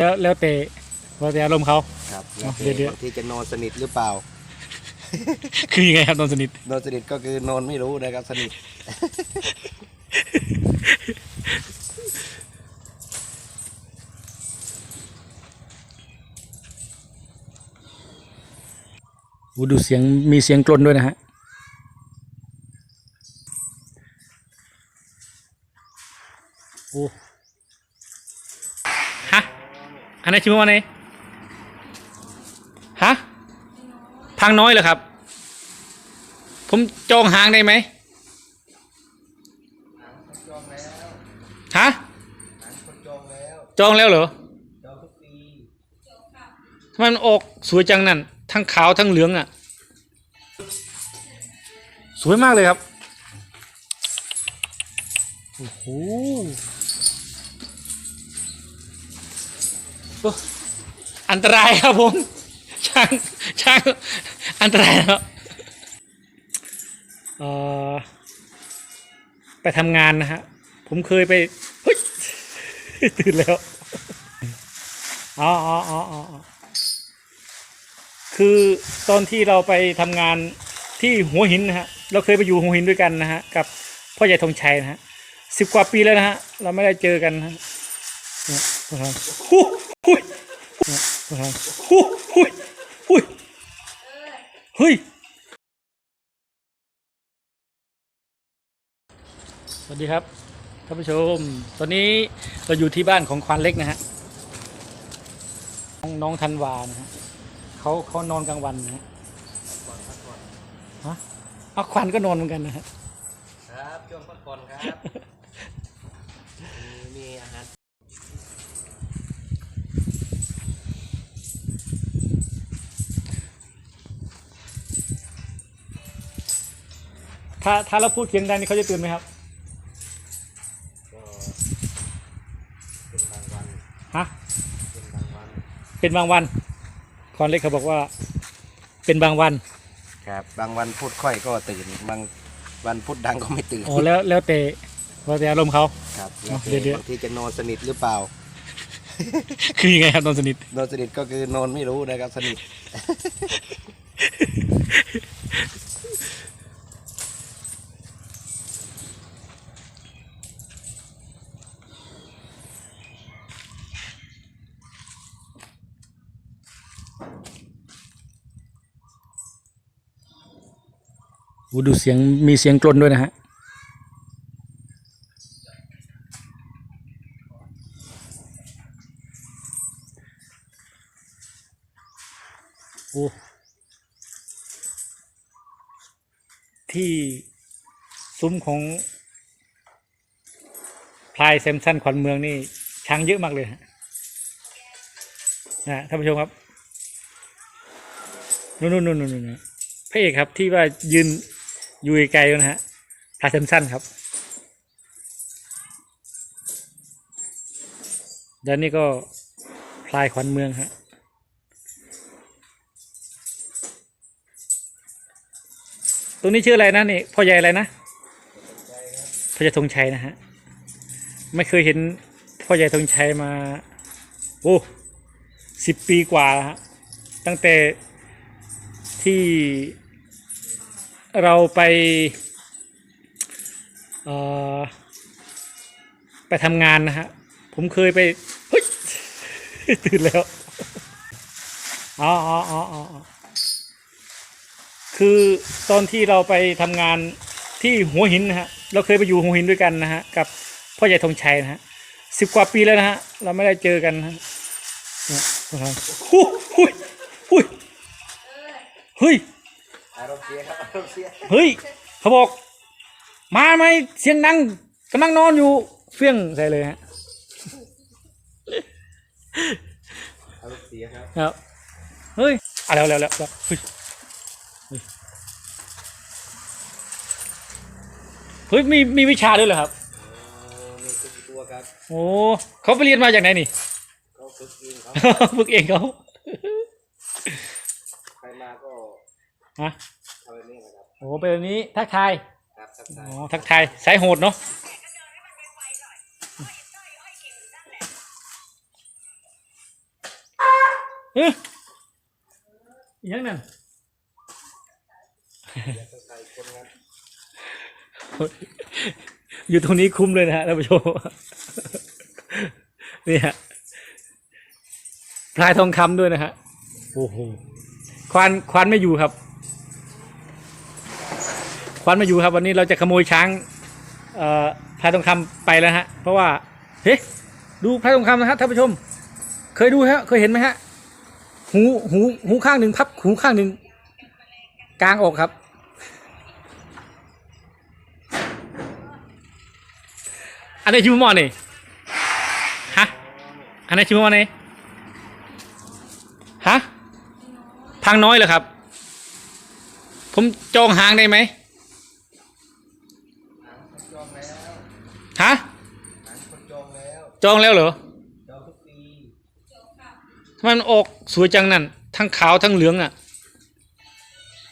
แล้วแล้วแต่แล้วแต่อารมณ์เขา ครับอ๋อแล้วเดี๋ยวเดี๋ยวบางทีจะนอนสนิทหรือเปล่า คือยังไงครับนอนสนิทนอนสนิทก็คือนอนไม่รู้นะครับ สนิท โอ้ดูเสียงมีเสียงกลนด้วยนะฮะโอ้ฮะ อันไหนชิมว่าไหนฮะพังน้อยเหรอครับ ผมจองหางได้ไหมฮะจองแล้วจองแล้วเหรอจองทุกปีทำไมมันออกสวยจังนั่น ทั้งขาวทั้งเหลืองอะ สวยมากเลยครับ โอ้โห อันตรายครับผมช่างช่างอันตรายนะครับเอ่อไปทำงานนะฮะ ผมเคยไปเฮ้ยตื่นแล้วอ๋ออ๋ออ๋ออ๋อคือตอนที่เราไปทำงานที่หัวหินนะฮะ เราเคยไปอยู่หัวหินด้วยกันนะฮะ กับพ่อใหญ่ธงชัยนะฮะสิบกว่าปีแล้วนะฮะ เราไม่ได้เจอกันนะฮะ เนี่ยนะครับฮู้หุ้ยเนี่ยนะครับฮู้หุ้ยหุ้ยเฮ้ย สวัสดีครับท่านผู้ชม ตอนนี้เราอยู่ที่บ้านของควานเล็กนะฮะ น้องน้องธันวานะฮะเขาเขานอนกลางวันนะฮะฮะเอาควันก็นอนเหมือนกันนะฮะ ครับช่วงพักผ่อนครับ มีมีอาหาร ถ้าถ้าเราพูดเสียงดังนี่เขาจะตื่นไหมครับ ก็เป็นบางวันฮะ เป็นบางวันเป็นบางวันคอนเล็กเขาบอกว่า เป็นบางวัน ครับ บางวันพูดค่อยก็ตื่น บางวันพูดดังก็ไม่ตื่นอ๋อ แล้วแล้วแต่แล้วแต่อารมณ์เขา ครับอ๋อแล้วเดี๋ยวเดี๋ยวบางทีจะนอนสนิทหรือเปล่า คือยังไงครับนอนสนิท นอนสนิทก็คือนอนไม่รู้นะครับ สนิท ดูเสียงมีเสียงกลนด้วยนะฮะโอ้ที่ซุ้มของพลายแซมสันขวัญเมืองนี่ช้างเยอะมากเลยฮะนะท่านผู้ชมครับนู่นนู่นนู่นนู่นพระเอกครับที่ว่ายืน อยู่ไกลๆนะฮะพายแซมสันครับแล้วนี่ก็พลายขวัญเมืองฮะตรงนี้ชื่ออะไรนะนี่พ่อใหญ่อะไรนะพ่อใหญ่ธงชัยนะฮะไม่เคยเห็นพ่อใหญ่ธงชัยมาโอ้สิบปีกว่าแล้วฮะตั้งแต่ที่ เราไปไปทำงานนะฮะ ผมเคยไปเฮ้ยตื่นแล้วอ๋ออ๋ออ๋ออ๋อคือตอนที่เราไปทำงานที่หัวหินนะฮะ เราเคยไปอยู่หัวหินด้วยกันนะฮะ กับพ่อใหญ่ธงชัยนะฮะสิบกว่าปีแล้วนะฮะ เราไม่ได้เจอกันนะฮะเนี่ยนะครับฮู้หุ้ยหุ้ยเฮ้ย อารมณ์เสียครับอารมณ์เสียเฮ้ยเขาบอก มาไหมเสียงดังกำลังนอนอยู่เฟี้ยงใส่เลยฮะอารมณ์เสียครับครับเฮ้ยอะแล้วแล้วแล้วแล้วเฮ้ยเฮ้ยเฮ้ยมีมีวิชาด้วยเหรอครับโอ้มีตัวกี่ตัวครับโอ้เขาไปเรียนมาจากไหนนี่ เขาฝึกเองเขาฝึกเองเขา ใครมาก็ ฮะทำแบบนี้นะครับโอ้เป็นแบบนี้ทักทายครับทักอ๋ทาอยทักทายสายโหดเนาะคเอ๊ะอีหยังนั่นอยู่ตรงนี้คุ้มเลยนะฮะท่านผู้ชมนี่ฮะพลายทองคำด้วยนะฮะโอ้โหควานควานไม่อยู่ครับ ควานม่อยู่ครับ วันนี้เราจะขโมยช้างเอ่อพลายทองคำไปแล้วฮะ เพราะว่าเฮ้ดูพลายทองคำนะฮะท่านผู้ชม เคยดูฮะเคยเห็นไหมฮะ หูหูหูข้างหนึ่งพับหูข้างหนึ่งกลางออกครับอันไหนี้ชิมมอนี่ฮะอันไหนี้ชิมมอนี่ฮะพังน้อยเหรอครับ ผมจองหางได้ไหม จองแล้ว ฮะจองแล้วจองแล้วเหรอจองทุกปีทำไมมันออกสวยจังนั่นทั้งขาวทั้งเหลืองอะ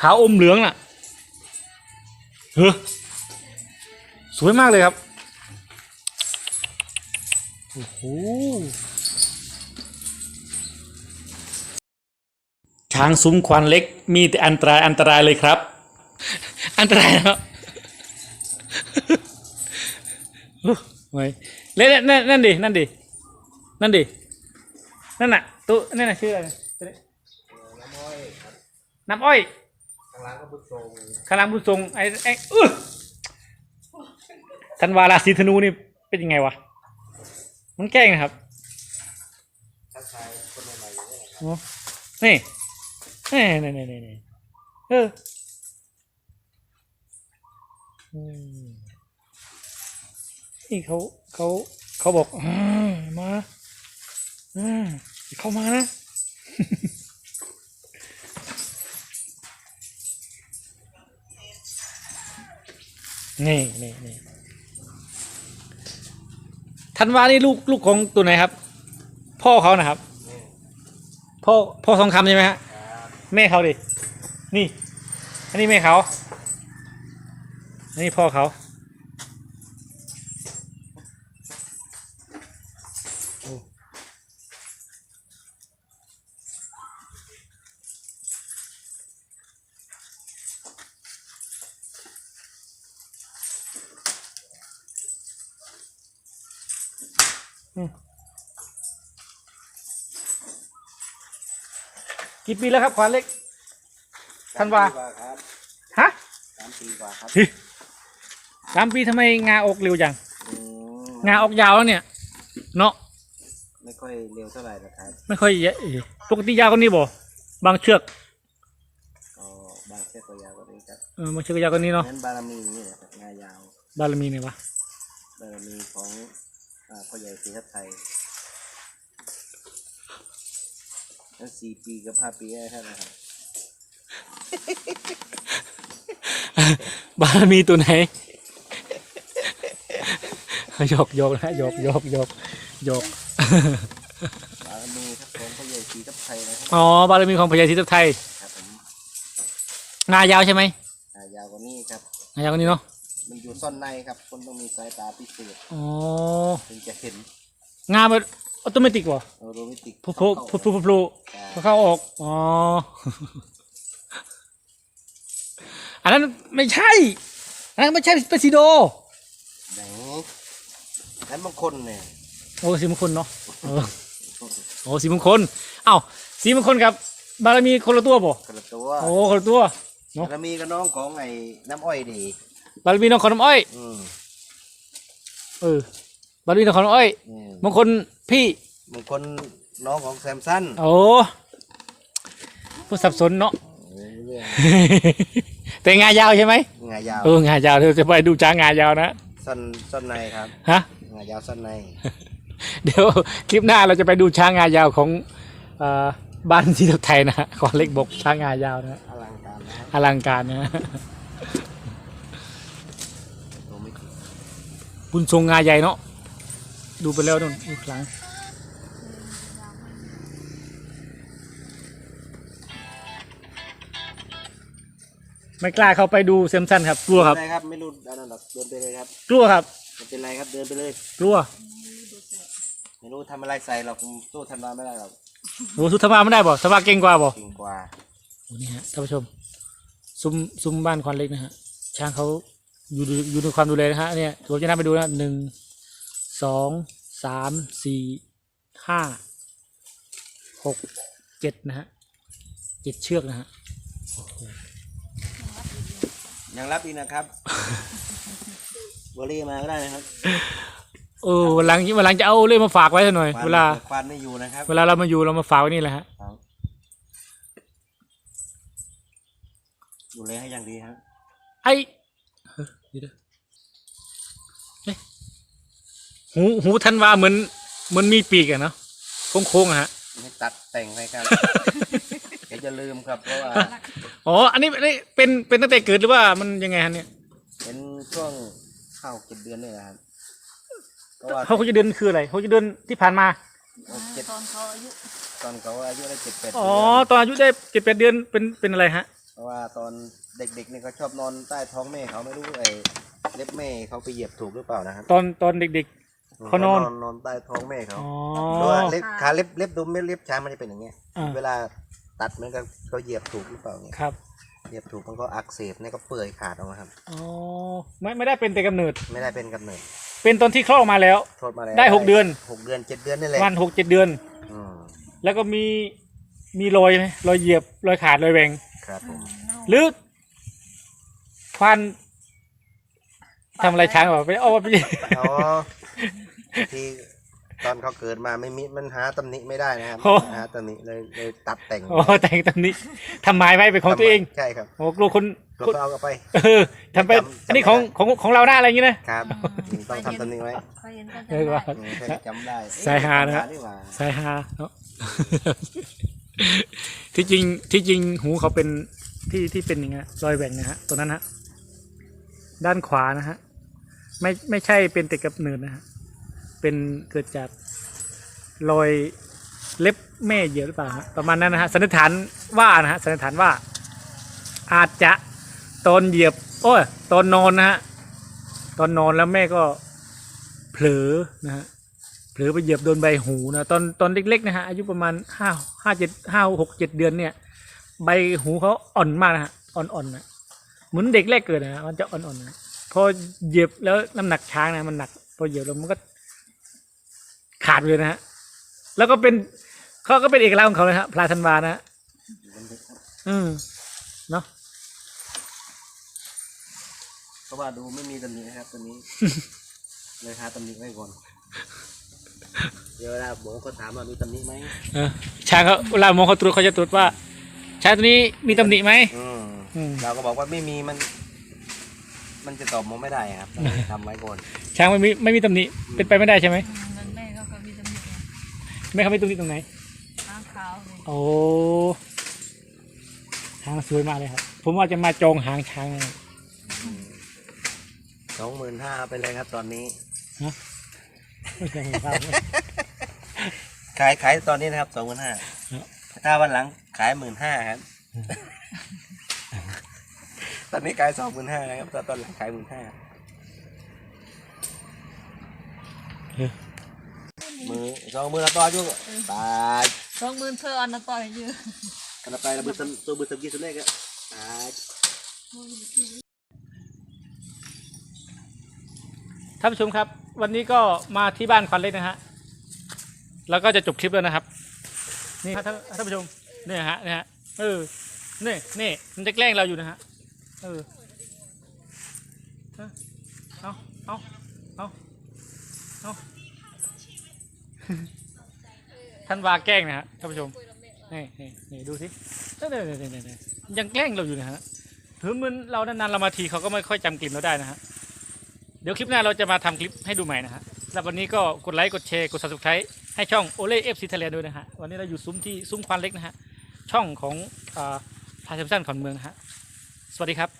ขาวอมเหลืองน่ะเฮ้อสวยมากเลยครับโอ้โหช้างซุ้มควันเล็กมีแต่อันตรายอันตรายเลยครับ อันตรายนะครับ โอ้ยเล่นนั่นนั่นดินั่นดินั่นดินั่นน่ะตู้นั่นน่ะชื่ออะไรน้ำอ้อยครับน้ำอ้อยทางร้านก็บุญทรงคารังบุญทรงไอ้ไอ้อื้อธันวาราศีธนูนี่เป็นยังไงวะมันแกล้งนะครับทักทายคนใหม่ๆเนี่ยนะครับโอ้นี่นี่นี่นี่นี่นี่เอออืม นี่เขาเขาเขาบอกอ่ามาอ่าเข้ามานะนี่นี่นี่ธันวานี่ลูกลูกของตัวไหนครับ พ่อเขานะครับนี่พ่อพ่อทองคำใช่ไหมฮะครับแม่เขาดินี่ อันนี้แม่เขาอันนี้พ่อเขา กี่ปีแล้วครับขวานเล็ก ธันวาสมปีกครับฮะสามปีกว่าครับสามปีทำไมงาออกเร็วจังอืมงาออกยาวแล้วเนี่ย เนาะไม่ค่อยเร็วเท่าไหร่นะครับ ไม่ค่อยเยอะปกติยาวกว่านี้บ่บางเชือกก็บางแค่ตัวยาวกว่านี้ครับเออบางเชือกยาวกว่านี้เนาะนั้นบารมีนี่แหละครับงายาว บารมีเนี่ยวะบารมีของอ่าพ่อใหญ่ศรีทัพไทย นั่นสี่ปีกับห้าปีได้เท่าไหร่ครับบารมีตัวไหนหยอกหยอกนะหยอกหยอกหยอกหยอกบารมีครับของพ่อใหญ่ศรีทัพไทยนะครับอ๋อบารมีของพญาธิตไทยครับผมงายาวใช่ไหมอ่ายาวกว่านี้ครับ งายาวกว่านี้เนาะมันอยู่ซ่อนในครับ คนต้องมีสายตาพิเศษอ๋อถึงจะเห็นงามัน ออโตเมติกวะโอโรมิติกพุพุพุพุพุพุพุเข้าออก อ๋อ อันนั้นไม่ใช่ อันนั้นไม่ใช่เปซิโดไหนนั้นบางคนเนี่ยโอ้สีมงคลเนาะเออโอ้สีมงคลเอ้าสีมงคลกับบารมีคนละตัวบ่คนละตัวโอ้คนละตัวเนอะบารมีกับน้องของไอ้น้ำอ้อยดีบารมีน้องขอนำอ้อยอืมเออ บารมีน้องขอนำอ้อยอืมมงคลพี่ บางคนน้องของแซมสันโอ้ผู้สับสนเนาะเออเรื่องแต่งายาวใช่ไหมงายาวเอองายาวเดี๋ยวจะไปดูจ้างงายาวนะซ่อนซ่อนในครับฮะ งายาวซ่อนในเดี๋ยวคลิปหน้าเราจะไปดูช้างงายาวของเออบ้านที่ไทยนะฮะขอเล็กบกช้างงายาวนะอลังการนะอลังการนะโรมิติกบุญทรงงาใหญ่เนาะ ดูไปแล้วนู่นอีกครั้งไม่กล้าเข้าไปดูเซมสันครับ กลัวครับ ไม่เป็นไรครับ ไม่รู้อันนั้นหรอกเดินไปเลยครับกลัวครับ ไม่เป็นไรครับเดินไปเลย กลัวไม่รู้ทำอะไรใส่หรอกผมสู้ทันวาไม่ได้หรอกโอ้สุธมาไม่ได้บ่ธมาเก่งกว่าบ่จริงกว่าโอ้นี่ฮะท่านผู้ชม ซุ้มซุ้มบ้านควันเล็กนะฮะช้างเขาอยู่ดูอยู่ในความดูแลนะฮะเนี่ยผมจะนับไปดูนะหนึ่ง สองสามสี่ห้าหกเจ็ดนะฮะเจ็ดเชือกนะฮะยังรับอีกนะครับบรีมาก็ได้นะครับเออวันหลังวันหลังจะเอาเล่มมาฝากไว้หน่อยควานเวลาควานไม่อยู่นะครับเวลาเรามาอยู่เรามาฝากไว้นี่แหละฮะครับดูแลให้อย่างดีครับไอ้เฮ้ยเดี๋ยวเดี๋ยวเอ๊ะ หูหูทันวาเหมือนเหมือนมีปีกอะเนาะโค้งๆอะฮะไม่ตัดแต่งให้ครับ เดี๋ยวจะลืมครับเพราะว่า อ๋อ อันนี้อันนี้เป็นเป็นตั้งแต่เกิดหรือว่ามันยังไงฮะเนี่ยเป็นช่วงเข้าเจ็ดเดือนนี่แหละครับเพราะว่าเขาจะเดินคืออะไรเขาจะเดินที่ผ่านมาเจ็ดตอนเขาอายุตอนเขาอายุได้เจ็ดแปดอ๋อ เดือนตอนอายุได้เจ็ดแปดเดือนเป็นเป็นอะไรฮะ เพราะว่าตอนเด็กๆนี่เขาชอบนอนใต้ท้องแม่เขาไม่รู้ไอ้เล็บแม่เขาไปเหยียบถูกหรือเปล่านะครับตอนตอนเด็ก เขานอน นอนใต้ท้องแม่ๆเขาอ๋อเพราะว่าเล็บขาเล็บเล็บดุมเม็ดเล็บช้างมันจะเป็นอย่างเงี้ย อ่า เวลาตัดมันก็เขาเหยียบถูกหรือเปล่าเงี้ยครับเหยียบถูกมันก็อักเสบเนี่ยก็เปื่อยขาดออกมาครับ อ๋อไม่ไม่ได้เป็นแต่กำเนิด ไม่ได้เป็นกำเนิดเป็นตอนที่คลอดออกมาแล้ว โทษมาแล้วได้หกเดือน หกเดือนเจ็ดเดือนนี่แหละวันหกเจ็ดเดือน อืมแล้วก็มีมีรอยไหมรอยเหยียบรอยขาดรอยแหวงครับผมหรือฟันทำอะไรช้างแบบไปเอาไป อ๋อ ที่ตอนเขาเกิดมาไม่มีมันหาตำหนิไม่ได้นะครับโอ้ หาตำหนิเลยเลยตัดแต่งอ๋อแต่งตำนี้ทำหมายไว้เป็นของตัวเองใช่ครับโอ้กลัวคนเราก็เอากลับไป เออทำไปจำ อันนี้ของจำไม่ได้ของของเราหน้าอะไรอย่างงี้นะ ครับต้องทำตำหนิไว้เขาเห็นก็เอจะอว่า ได้ อืมแค่จำได้สายฮานะฮะเอ๊จำได้นี่หว่าสายฮาเนาะ ที่จริงที่จริงหูเขาเป็นที่ที่เป็นอย่างเงี้ยรอยแหว่งนะฮะตัวนั้นฮะด้านขวานะฮะไม่ไม่ใช่เป็นแต่กับเนินนะฮะ เป็นเกิดจากรอยเล็บแม่เหยียบหรือเปล่าฮะประมาณนั้นนะฮะสันนิษฐานว่านะฮะสันนิษฐานว่า อาจจะตอนเหยียบ โอ้ยตอนนอนนะฮะตอนนอนแล้วแม่ก็เผลอนะฮะเผลอไปเหยียบโดนใบหูนะตอนตอนเล็กๆนะฮะอายุประมาณห้าห้าเจ็ดห้าหกเจ็ดเดือนเนี่ย ใบหูเขาอ่อนมากนะฮะอ่อนๆนะเหมือนเด็กแรกเกิดนะฮะมันจะอ่อนๆนะพอเหยียบแล้วน้ำหนักช้างนะมันหนักพอเหยียบแล้วมันก็ ขาดไปเลยนะฮะแล้วก็เป็นเขาก็เป็นเอกลักษณ์ของเขาเลยฮะพลาธันวานะฮะอืมเนาะเพราะว่าดูไม่มีตำหนินะครับตัวนี้ เลยหาตำหนิไว้ก่อน เดี๋ยวเวลาหมอก็ถามว่ามีตำหนิไหมเออช้างเขาเวลามองเขาตรวจเขาจะตรวจว่าช้างตัวนี้มีตำหนิไหม อืมอืม เราก็บอกว่าไม่มีมัน มันจะตอบหมอไม่ได้ครับต้องทำไว้ก่อนช้างไม่มีไม่มีตำหนิเป็นไปไม่ได้ใช่ไหม มันแม่เขาก็มีตำหนิ แม่เขาไม่ตรงนี้ตรงไหนข้างขาวเลยโอ้หางสวยมากเลยครับ ผมว่าจะมาจองหางช้างเลยสองหมื่นห้าไปเลยครับตอนนี้ ไม่ใช่ของเขาขายขายตอนนี้นะครับสองหมื่นห้าครับถ้าวันหลังขายหมื่นห้าครับ ตอนนี้ขายสองหมื่นห้านะครับแต่ตอนหลังขายหมื่นห้า มือสองมือละต่อจุ๊ตายสองหมื่นเธออันละต่อยเยอะกันไประเบิดตัวมือสกี้สุดเลขอะตายท่านผู้ชมครับ วันนี้ก็มาที่บ้านควันเล็กนะฮะแล้วก็จะจบคลิปแล้วนะครับ นี่ครับท่านท่านผู้ชมเนี่ยฮะเนี่ยฮะเออนี่นี่มันจะแกล้งเราอยู่นะฮะเออเอาเอาเอาเอา ท่านวาแกล้งนะฮะท่านผู้ชมนี่นี่นี่ดูสินี่นี่นี่นี่ยังแกล้งเราอยู่นะฮะถึงมันเรานานๆเรามาทีเขาก็ไม่ค่อยจำกลิ่นเราได้นะฮะเดี๋ยวคลิปหน้าเราจะมาทำคลิปให้ดูใหม่นะฮะสำหรับวันนี้ก็กดไลค์กดแชร์กด subscribe ให้ช่องโอเล่เอฟซีทะเลด้วยนะฮะวันนี้เราอยู่ซุ้มที่ซุ้มควันเล็กนะฮะช่องของอ่าพาเซมสันขอนเมืองนะฮะสวัสดีครับ